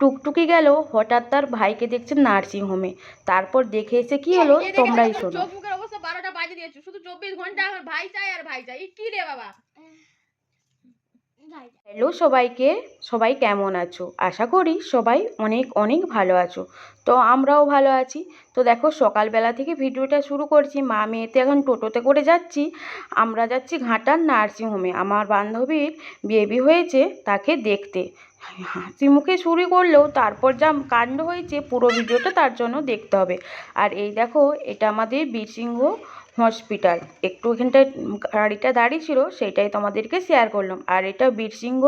টুকটুকি গেল হঠাৎ তার ভাইকে দেখছে নার্সিং হোমে তারপর দেখে এসে কি হলো তোমরাই শোনো। চোখ মুখের অবস্থা বারোটা বাজে দিয়েছ শুধু চব্বিশ ঘণ্টা আমার ভাই চাই আর ভাই চাই কি রে বাবা? হ্যালো সবাইকে, সবাই কেমন আছো? আশা করি সবাই অনেক অনেক ভালো আছো। তো আমরাও ভালো আছি। তো দেখো সকালবেলা থেকে ভিডিওটা শুরু করছি। মা মেয়েতে এখন টোটোতে করে যাচ্ছি। আমরা যাচ্ছি ঘাটার নার্সিং হোমে। আমার বান্ধবীর বেবি হয়েছে তাকে দেখতে। হাসি মুখে শুরু করলেও তারপর যা কাণ্ড হয়েছে পুরো ভিডিওটা তার জন্য দেখতে হবে। আর এই দেখো, এটা আমাদের বীরসিংহ হসপিটাল। একটু এখানটায় গাড়িটা দাঁড়িয়ে ছিল সেটাই তোমাদেরকে শেয়ার করলাম। আর এটা বীরসিংহ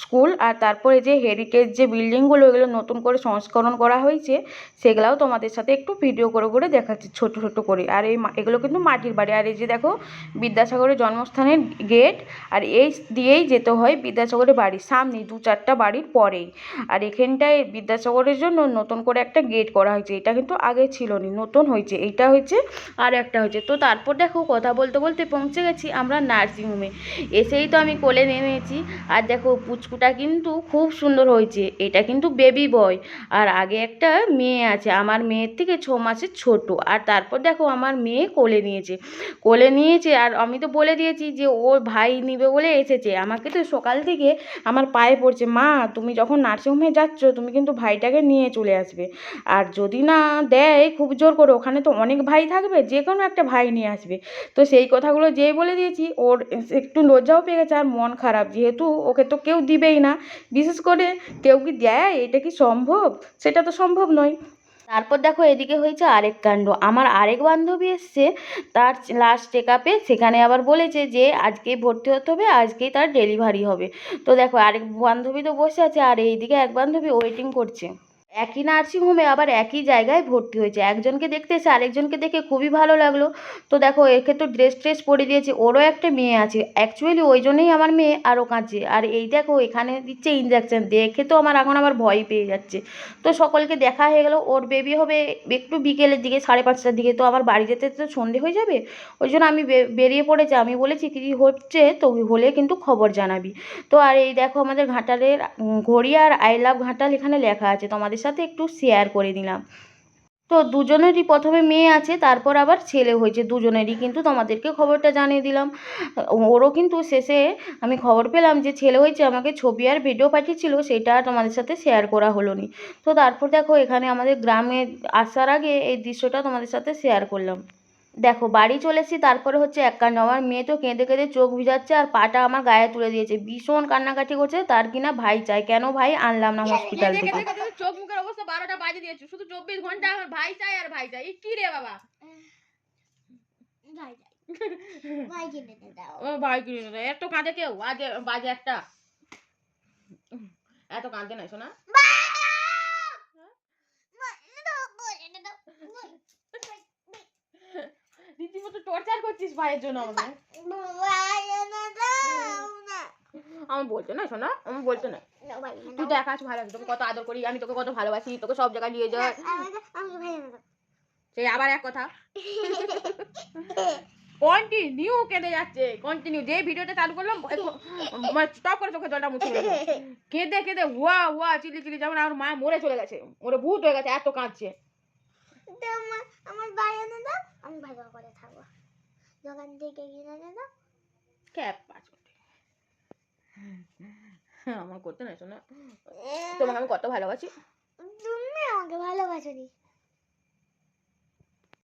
স্কুল আর তারপরে যে হেরিটেজ যে বিল্ডিংগুলো এগুলো নতুন করে সংস্করণ করা হয়েছে, সেগুলাও তোমাদের সাথে একটু ভিডিও করে করে দেখাচ্ছি, ছোট ছোট করে। আর এই এগুলো কিন্তু মাটির বাড়ি। আর এই যে দেখো, বিদ্যাসাগরের জন্মস্থানের গেট আর এই দিয়েই যেতে হয় বিদ্যাসাগরের বাড়ির সামনেই দু চারটা বাড়ির পরেই। আর এখানটায় বিদ্যাসাগরের জন্য নতুন করে একটা গেট করা হয়েছে। এটা কিন্তু আগে ছিল না নতুন হয়েছে। এইটা হয়েছে আর একটা হয়েছে। তো তারপর দেখো কথা বলতে বলতে পৌঁছে গেছি আমরা নার্সিংহোমে এসেই তো আমি কোলে নেমেছি। আর দেখো পুচকুটা কিন্তু খুব সুন্দর হয়েছে। এটা কিন্তু বেবি বয় আর আগে একটা মেয়ে আছে। আমার মেয়ের থেকে ছ মাসের ছোট। আর তারপর দেখো আমার মেয়ে কোলে নিয়েছে। কোলে নিয়েছে আর আমি তো বলে দিয়েছি যে ওর ভাই নিবে বলে এসেছে। আমাকে তো সকাল থেকে আমার পায়ে পড়ছে, মা, তুমি যখন নার্সিংহোমে যাচ্ছ, তুমি কিন্তু ভাইটাকে নিয়ে চলে আসবে। আর যদি না দেয়, খুব জোর করে। ওখানে তো অনেক ভাই থাকবে। যে কোনো একটা ভাই নিয়ে আসবে। তো সেই কথাগুলো যেই বলে দিয়েছি, ওর একটু লজ্জাও পেয়ে গেছে আর মন খারাপ। যেহেতু ওকে তো কেউ দিবেই না। বিশেষ করে কেউ কি দেয়? এটা কি সম্ভব? সেটা তো সম্ভব নয়। তারপর দেখো এদিকে হয়েছে আরেক কাণ্ড। আমার আরেক বান্ধবী এসছে, তার লাস্ট চেক আপে সেখানে আবার বলেছে যে, আজকেই ভর্তি হতে হবে, আজকেই তার ডেলিভারি হবে। তো দেখো আরেক বান্ধবী তো বসে আছে, আর এইদিকে এক বান্ধবী ওয়েটিং করছে। একই নার্সিং হোমে আবার একই জায়গায় ভর্তি হয়েছে। একজনকে দেখতে এসে আরেকজনকে দেখে খুবই ভালো লাগল। তো দেখো, একে তো ড্রেস ট্রেস পরে দিয়েছে, ওরও একটা মেয়ে আছে। অ্যাকচুয়ালি ওই জন্যই আমার মেয়ে আরও কাঁদছে। আর এই দেখো, এখানে দিচ্ছে ইঞ্জেকশান দেখে তো আমার এখন আবার ভয় পেয়ে যাচ্ছে। তো সকলকে দেখা হয়ে গেল, ওর বেবি হবে একটু বিকেলের দিকে, সাড়ে পাঁচটার দিকে। তো আমার বাড়ি যেতে তো সন্ধে হয়ে যাবে? ওই জন্য আমি বেরিয়ে পড়েছি। আমি বলেছি, কী হচ্ছে? তো হলে কিন্তু খবর জানাবি। তো আর এই দেখো, আমাদের ঘাটালের ঘড়ি আর আই লাভ ঘাটাল এখানে লেখা আছে। তোমাদের সাথে একটু শেয়ার করে দিলাম। তো দুজনেরই প্রথমে মেয়ে আছে, তারপর আবার ছেলে হয়েছে। দুজনেরই কিন্তু তোমাদেরকে খবরটা জানিয়ে দিলাম। ওরও কিন্তু শেষে আমি খবর পেলাম যে ছেলে হয়েছে, আমাকে ছবি আর ভিডিও পাঠিয়েছিল, সেটা তোমাদের সাথে শেয়ার করা হলো নি তো তারপর দেখো, এখানে আমাদের গ্রামে আসার আগে এই দৃশ্যটা তোমাদের সাথে শেয়ার করলাম। দেখো বাড়ি চলে এসেছি তারপরে হচ্ছে এক কান্না আমার মেয়ে তো কেঁদে কেঁদে চোখ ভিজাচ্ছে আর পাটা আমার গায়ে তুলে দিয়েছে। ভীষণ কান্নাকাটি করছে তার কিনা ভাই চাই? কেন ভাই আনলাম না হসপিটাল থেকে চোখ মুখের অবস্থা বারোটা বাজে দিয়েছ। শুধু চব্বিশ ঘণ্টা আমার ভাই চাই আর ভাই চাই। কি রে বাবা? ভাই ভাই কিনে দাও। ভাই এত কাঁদে কেউ? আজ বাজে একটা। এত কাঁদে নাই শোনা টর্চার করছিস ভাইয়ের জন্য আমাকে? আমি বলতে না শোনা আমি বলতে না। তুই তো একা আছিস ভালো আছে তোকে কত আদর করি আমি তোকে কত ভালোবাসি তোকে সব জায়গায় নিয়ে যাই। সেই আবার এক কথা। কন্টিনিউ কেঁদে যাচ্ছে কন্টিনিউ যে ভিডিওটা চালু করলাম মানে স্টপ করে চোখে জলটা মুছে। কেঁদে কেঁদে হুয়া হুয়া চিলি চিলি যেমন আমার মা মরে চলে গেছে ওরে ভূত হয়ে গেছে এত কাঁদছে। আমার ভাই এনে দাও আমি ভালো করে থাকব দোকান থেকে কিনে দাও ক্যাপ পাঁচ। আমার করতে না শোনা। তোমাকে আমি কত ভালোবাসি? তুমি আমাকে ভালোবাসো নি।